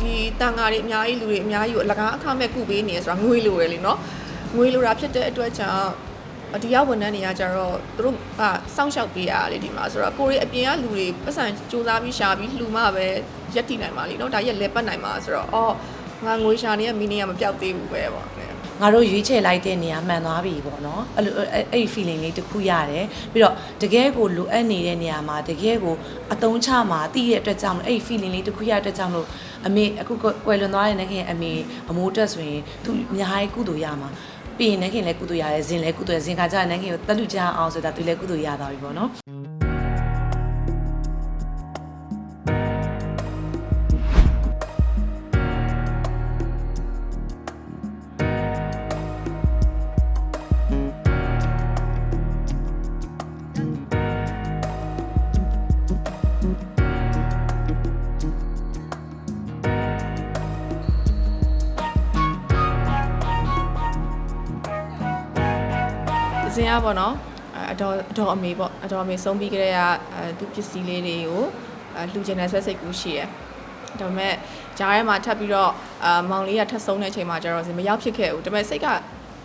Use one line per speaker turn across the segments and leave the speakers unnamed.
ဒီတန်ဃာတွေအများကြီးလူတွေအများကြီးကိုအလကားအခမဲ့ကုပေးနေရဆိုတာငွေလိုရလေနော်ငွေလိုတာဖြစ်တဲ့အတွက်ကြောင့်အဒီရောက်ဝန်ထမ်းတွေကကြတော့သူတို့ကစောင့်ရှောက်ပေးရတာလေဒီမှာဆိုတော့ကိုရီအပြင်ကလူတွေပတ်စံစူးစမ်းပြီးရှာပြီးလှူမှပဲရက်တည်နိုင်ပါလိမ့်နော်ဒါရက်လဲပတ်နိုင်မှာဆိုတော့အော်ငါငွေရှာနေတဲ့မီနီကမပြောက်သေးဘူးပဲပေါ့
ငါတို့ရွေးချယ်လိုက်တဲ့နေရာမှန်သွားပြီပေါ့နော်အဲ့လိုအဲ့အဲ့ဒီ feeling လေးတစ်ခုရတယ်ပြီးတော့တကယ်ကိုလိုအပ်နေတဲ့နေရာမှာတကယ်ကိုအတုံးချမှာတည်ရတဲ့အတွက်ကြောင့်အဲ့ဒီ feeling လေးတစ်ခုရတဲ့အတွက်ကြောင့်လို့အမေအခုကွယ်လွန်သွားတဲ့နခင်အမေအမိုးတက်ဆိုရင်သူအများကြီးကုသိုလ်ရမှာပြီးရင်နခင်လည်းကုသိုလ်ရတယ်ဇင်လည်းကုသိုလ်ရဇင်ခါကျရင်နခင်ကိုတက်လူကြအောင်ဆိုတာသူလည်းကုသိုလ်ရသွားပြီပေါ့နော်
အစင်ကပေါ့နော်အဲအတော်အတော်အမေပေါ့အတော်အမေဆုံးပြီးကြတဲ့ကအဲသူပစ္စည်းလေးတွေကိုအဲလှူချင်တဲ့ဆွဲစိတ်ကူးရှိရယ်ဒါပေမဲ့ဂျားထဲမှာထပ်ပြီးတော့အာမောင်လေးကထပ်ဆုံးတဲ့အချိန်မှာကျတော့မရောက်ဖြစ်ခဲ့ဘူးဒါပေမဲ့စိတ်က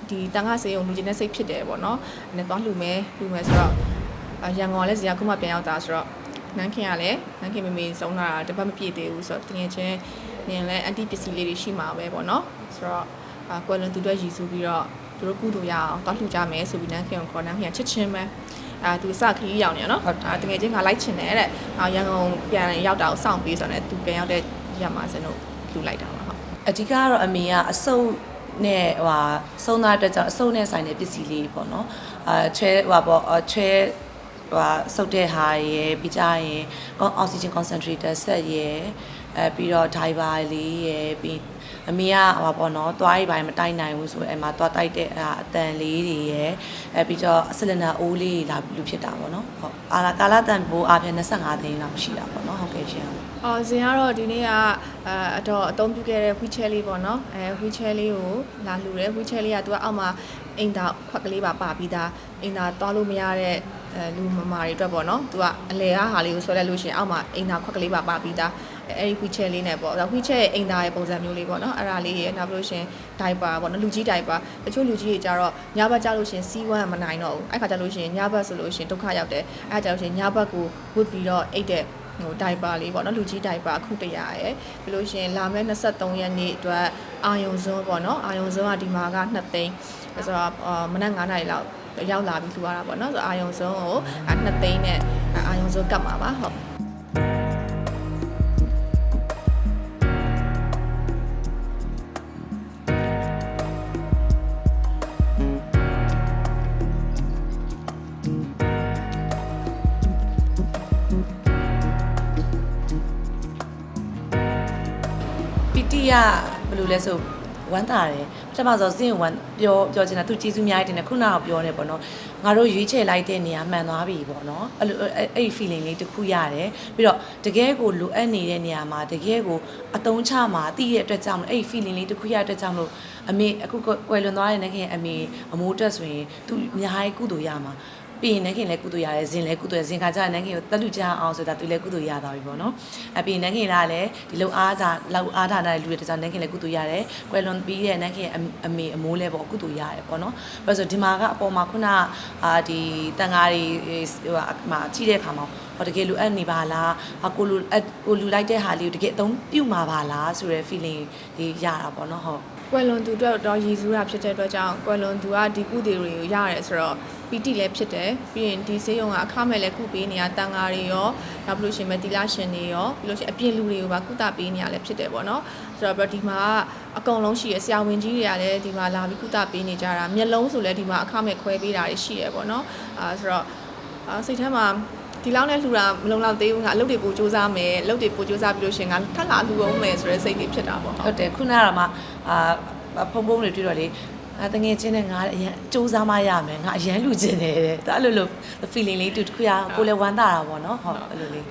ဒီတန်ခါစေးကိုလှူချင်တဲ့စိတ်ဖြစ်တယ်ပေါ့နော်အဲ့ဒါသွားလှူမယ်လှူမယ်ဆိုတော့အာရန်ကုန်ကလည်းဇီယာခုမှပြန်ရောက်တာဆိုတော့နန်းခင်ကလည်းနန်းခင်မေမေဆုံးတာတပတ်မပြည့်သေးဘူးဆိုတော့တကယ်ချင်းနင်လည်းအန်တီပစ္စည်းလေးတွေရှိမှာပဲပေါ့နော်ဆိုတော့အာကွယ်လွန်သူတို့ရည်စူးပြီးတော့ သူတို့ကုသိုလ်ရအောင်တောက်လှူကြမယ်ဆိုပြီးနန်းခင်ကိုခေါ်နန်းခင်ကချစ်ချင်းပဲအာသူစခရီးရောက်နေရနော်ဒါတကယ်ချင်းကလိုက်ချင်တယ်တဲ့အာရန်ကုန်ပြန်ရောက်တာကိုစောင့်ပြီးဆိုတော့သူပြန်ရောက်တဲ့ရက်မှာစင်တို့လှူလိုက်တာပါဟုတ်
အဓိကကတော့အမေကအစုပ်နဲ့ဟဟာဆုံးသားအတွက်ကြောင့်အစုပ်နဲ့ဆိုင်တဲ့ပစ္စည်းလေးပေါ့နော်အာချဲဟဟာပေါ့အာချဲဟဟာစုပ်တဲ့ဟာရယ်ပြီးကြရင်အောက်ဆီဂျင် concentrator set ရယ် အဲပြီးတော့ diver လေးရယ်ပြီးအမေကဟဟာပေါ့နော်သွားရီပိုင်းမတိုက်နိုင်ဘူးဆိုအဲ့မှာသွားတိုက်တဲ့အာအတန်လေးတွေရယ်အဲပြီးတော့ဆလင်ဒါအိုးလေးလာလူဖြစ်တာပေါ့နော်ဟုတ်အာလာကာလာတန်ဘိုးအားဖြင့်25သိန်းလောက်ရှိတာပေါ့နော်ဟုတ်ကဲ့ရှင်
အော်ဇင်ကတော့ဒီနေ့ကအဲအတော့အသုံးပြုခဲ့တဲ့ wheelchair လေးပေါ့နော်အဲ wheelchair လေးကိုလာလှူတယ် wheelchair လေးကသူကအောက်မှာအိမ်သာခွက်ကလေးပါပါပြီးသားအိမ်သာသွားလို့မရတဲ့အဲလူမမာတွေအတွက်ပေါ့နော်သူကအလဲအားဟာလေးကိုဆွဲလိုက်လို့ရှိရင်အောက်မှာအိမ်သာခွက်ကလေးပါပါပြီးသား အဲအဲ့ဒီ wheelchair လေးနဲ့ပေါ့ဒါ wheelchair ရဲ့အိမ်သာရဲ့ပုံစံမျိုးလေးပေါ့နော်အဲ့ဒါလေးရဲ့နောက်ပြီးလို့ရှိရင် diaper ပေါ့နော်လူကြီး diaper တချို့လူကြီးတွေကြတော့ညဘက်ကြလို့ရှိရင်စီးဝမ်းမနိုင်တော့ဘူးအဲ့ခါကြလို့ရှိရင်ညဘက်ဆိုလို့ရှိရင်ဒုက္ခရောက်တယ်အဲ့ခါကြလို့ရှိရင်ညဘက်ကိုဝတ်ပြီးတော့အိတ်တဲ့ဟိုဒိုင်ပါလေးပေါ့နော်လူကြီးဒိုင်ပါအခုတရရယ်ပြီးလို့ရှိရင်လာမယ့်23ရက်နေ့အတွက်အာယုံစွန်းပေါ့နော်အာယုံစွန်းကဒီမှာက2သိန်းဆိုတော့အာမနက်9နာရီလောက်ရောက်လာပြီးလှူရတာပေါ့နော်ဆိုတော့အာယုံစွန်းကို2သိန်းနဲ့အာယုံစွန်းကတ်မှာပါဟုတ်
တီကဘယ်လိုလဲဆိုဝမ်းသာတယ်ပထမဆုံးစင့်ဝမ်းပြောပြောချင်တာသူကျေးဇူးအများကြီးတင်တယ်ခုနကပြောနေပေါ့နော်ငါတို့ရွေးချယ်လိုက်တဲ့နေရာမှန်သွားပြီပေါ့နော်အဲ့လိုအဲ့အဲ့ဒီ feeling လေးတစ်ခုရတယ်ပြီးတော့တကယ်ကိုလိုအပ်နေတဲ့နေရာမှာတကယ်ကိုအတုံးချမှာတည်ရတဲ့အတွက်ကြောင့်အဲ့ဒီ feeling လေးတစ်ခုရတဲ့အတွက်ကြောင့်လို့အမေအခုကွယ်လွန်သွားတဲ့နခင်အမေအမိုးတက်ဆိုရင်သူအများကြီးကုသိုလ်ရမှာ ပြီးရင်နခင်လည်းကုသိုလ်ရတယ်ဇင်လည်းကုသိုလ်ရဇင်ခါကျရင်နခင်ကိုတက်လူကြအောင်ဆိုတာသူလည်းကုသိုလ်ရသွားပြီပေါ့နော်အပြီးနခင်ကလည်းဒီလုံအားသာလောက်အားထားတဲ့လူတွေတကြောင်နခင်လည်းကုသိုလ်ရတယ်ကွယ်လွန်ပြီးတဲ့နခင်အမေအမိုးလည်းပေါ့ကုသိုလ်ရတယ်ပေါ့နော်ဘာလို့ဆိုဒီမှာကအပေါ်မှာခုနအာဒီတန်ဃာတွေဟိုမှာကြည့်တဲ့အခါမှာဟောတကယ်လူအပ်နေပါလားဟာကိုလူအပ်ကိုလူလိုက်တဲ့ဟာလေးကိုတကယ်အသုံးပြုမှာပါလားဆိုတဲ့ feeling လေးရတာပေါ့နော်ဟုတ်
ကွယ်လွန်သူတို့တော့ရည်စူးတာဖြစ်တဲ့အတွက်ကြောင့်ကွယ်လွန်သူကဒီကုသေးတွေကိုရတယ်ဆိုတော့ ပီတိလည်းဖြစ်တယ်ပြီးရင်ဒီဆေးရုံကအခမဲ့လည်းကုပေးနေရတန်ဃာတွေရောနောက်ပြီးလို့ရှိရင်မတီလာရှင်တွေရောပြီးလို့ရှိရင်အပြင်လူတွေကိုပါကုသပေးနေရလည်းဖြစ်တယ်ပေါ့နော်ဆိုတော့ဒီမှာအကုန်လုံးရှိရဆရာဝန်ကြီးတွေကလည်းဒီမှာလာပြီးကုသပေးနေကြတာမျက်လုံးဆိုလည်းဒီမှာအခမဲ့ခွဲပေးတာတွေရှိတယ်ပေါ့နော်အာဆိုတော့အာစိတ်ထဲမှာဒီလောက်နဲ့လှူတာမလုံလောက်သေးဘူးငါအလုပ်တွေပိုစူးစမ်းမယ်အလုပ်တွေပိုစူးစမ်းပြီးလို့ရှိရင်ငါထပ်လာလှူအောင်မယ်ဆိုတဲ့စိတ်တွေဖြစ်တာပေါ့
ဟုတ်တယ်ခုနကတော့မှအာဖုံဖုံတွေတွေ့တော့လေ ငါတငယ်ချင်းနဲ့ငါအရင်စူးစမ်းမရမယ်ငါအရင်လူချင်းတယ်တဲ့ဒါအဲ့လိုလို feeling လေးတူတစ်ခုရကိုလည်းဝမ်းသာတာပေါ့နော်ဟုတ်အဲ့လိုလေး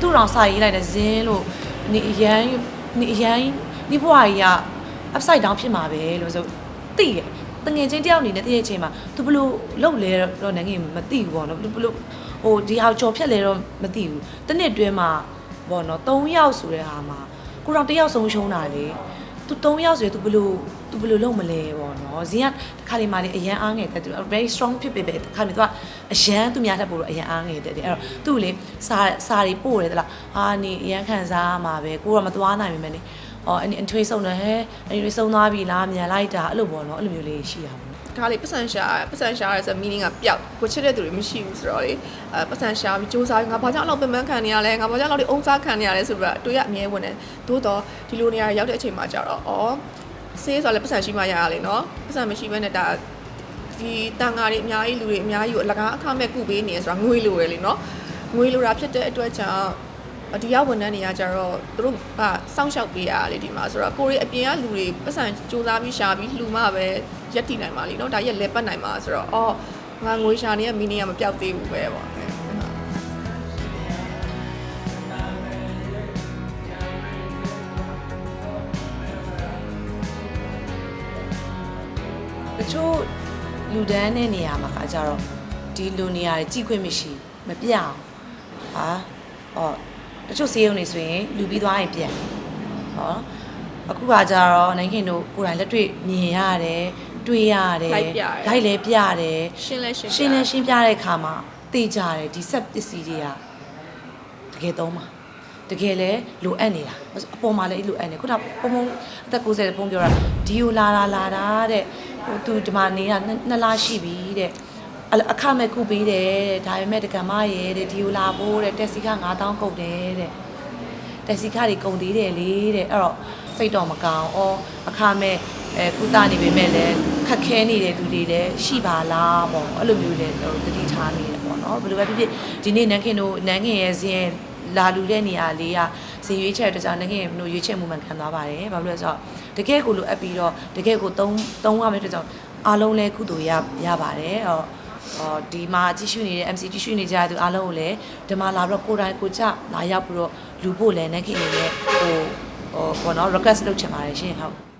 သူ့တော်စာရေးလိုက်တဲ့ဇင်းလို့နေအရန်နေအရန်နေဘွားကြီးက upside down ဖြစ်မှာပဲလို့ဆိုသိတယ်တငယ်ချင်းတယောက်အနေနဲ့တည့်ရဲ့အချိန်မှာ तू ဘလို့လှုပ်လဲတော့နိုင်ငံမသိဘူးပေါ့နော်ဘလို့ဘလို့ ဟိုဒီဟာကြော်ဖြတ်လဲတော့မသိဘူးတနစ်တွင်းမှာဘောနော်၃ယောက်ဆိုတဲ့ဟာမှာကိုတော့တယောက်ဆုံးရှုံးတာလေသူ၃ယောက်ဆိုရင် तू ဘလို့သူဘယ်လိုလုပ်မလဲပေါ့နော်ဇင်းကတစ်ခါလေမှလေအရန်အားငယ်တက်သူ very strong ဖြစ်ပေပဲတစ်ခါလေသူကအရန်သူများထက်ပိုတော့အရန်အားငယ်တက်တယ်အဲ့တော့သူ့လေစာစာတွေပို့တယ်တလားအာနေအရန်ခံစားရမှာပဲကိုကမသွားနိုင်ပါမယ်နေအော်အထွေးဆုံးတယ်ဟဲ့အထွေးဆုံးသွားပြီလားမြန်လိုက်တာအဲ့လိုပေါ့နော်အဲ့လိုမျိုးလေးရှိရပါဘူး
ဒါလေးပတ်စံရှာပတ်စံရှာရဆို meaning ကပျောက်ကိုချစ်တဲ့သူတွေမရှိဘူးဆိုတော့လေအဲပတ်စံရှာပြီးစူးစမ်းပြီးငါဘာကြောင့်အဲ့လောက်ပင်ပန်းခံနေရလဲငါဘာကြောင့်အဲ့လောက်ဒီအုံစားခံနေရလဲဆိုပြီးတော့တွေးရအမြဲဝင်တယ်သို့တော့ဒီလိုနေရာရောက်တဲ့အချိန်မှာကျတော့ဩဆေးဆိုတော့လည်းပတ်စံရှိမှရရလေနော်ပတ်စံမရှိဘဲနဲ့ဒါဒီတန်ဃာတွေအများကြီးလူတွေအများကြီးကိုအလကားအခမဲ့ကုပေးနေရဆိုတာငွေလိုရလေနော်ငွေလိုတာဖြစ်တဲ့အတွက်ကြောင့် ဒီရောက်ဝန်ထမ်းတွေကကြတော့သူတို့ကစောင့်ရှောက်ပေးရတာလေဒီမှာဆိုတော့ကိုရီအပြင်ကလူတွေပတ်စံစူးစမ်းပြီးရှာပြီးလှူမှပဲရက်တည်နိုင်ပါလိမ့်နော်ဒါရက်လဲပတ်နိုင်ပါဆိုတော့အော်ငါငွေရှာနေရမီနီကမပြောက်သေးဘူးပဲပေါ့
တချို့လူဒန်းတဲ့နေရာမှာကကြတော့ဒီလူနေရာတွေကြည့်ခွင့်မရှိမပြအောင်ဟာဟော တချို့စေးရုံနေဆိုရင်လူပြီးသွားရင်ပြန်ဟောအခုကကြတော့နိုင်ခင်တို့ကိုယ်တိုင်လက်တွေ့မြင်ရတယ်တွေ့ရတယ်
လိုက်ပြရတယ်
လိုက်လဲပြရတယ်
ရှင်းလဲရှင်း
ရှင်းလဲရှင်းပြတဲ့အခါမှာသိကြတယ်ဒီဆက်ပစ္စည်းတွေကတကယ်သုံးမှာတကယ်လဲလိုအပ်နေတာအပေါ်မှာလည်းလိုအပ်နေခုနကပုံပုံအသက်60ပုံပြောတာဒီကိုလာလာလာတာတဲ့ဟိုသူဒီမှာနေတာနှစ်နှစ်လရှိပြီတဲ့ အဲ့လိုအခမဲ့ကုပေးတယ်တဲ့ဒါပေမဲ့တက္ကမရဲ့တဲ့ဒီကိုလာဖို့တဲ့တက်စီက9000ကုန်တယ်တဲ့တက်စီကတွေကုန်သေးတယ်လေတဲ့အဲ့တော့စိတ်တော့မကောင်းဩအခမဲ့အဲကုသနေပေမဲ့လည်းခက်ခဲနေတဲ့သူတွေလည်းရှိပါလားပေါ့အဲ့လိုမျိုးလည်းဟိုတတိထားနေတယ်ပေါ့နော်ဘယ်လိုပဲဖြစ်ဖြစ်ဒီနေ့နန်းခင်တို့နန်းခင်ရဲ့ဇင်းလာလူတဲ့နေရာလေးကဇင်ရွေးချက်တကြောင်နန်းခင်တို့ရွေးချက်မှုမှန်ခံသွားပါတယ်ဘာလို့လဲဆိုတော့တကယ်ကိုလိုအပ်ပြီးတော့တကယ်ကိုသုံးသုံးရမယ့်တကြောင်အားလုံးလည်းကုသိုလ်ရရပါတယ်ဟောအော် ဒီမှာကြည့်ရှုနေတဲ့ MC ကြည့်ရှုနေကြတဲ့သူအားလုံးကိုလည်းဒီမှာလာပြီးတော့ကိုယ်တိုင်ကိုကြလာရောက်ပြီးတော့လူဖို့လည်းနန်းခင်နေနဲ့ဟိုဟိုဘောနော် request လုပ်ချင်ပါတယ်ရှင်ဟုတ်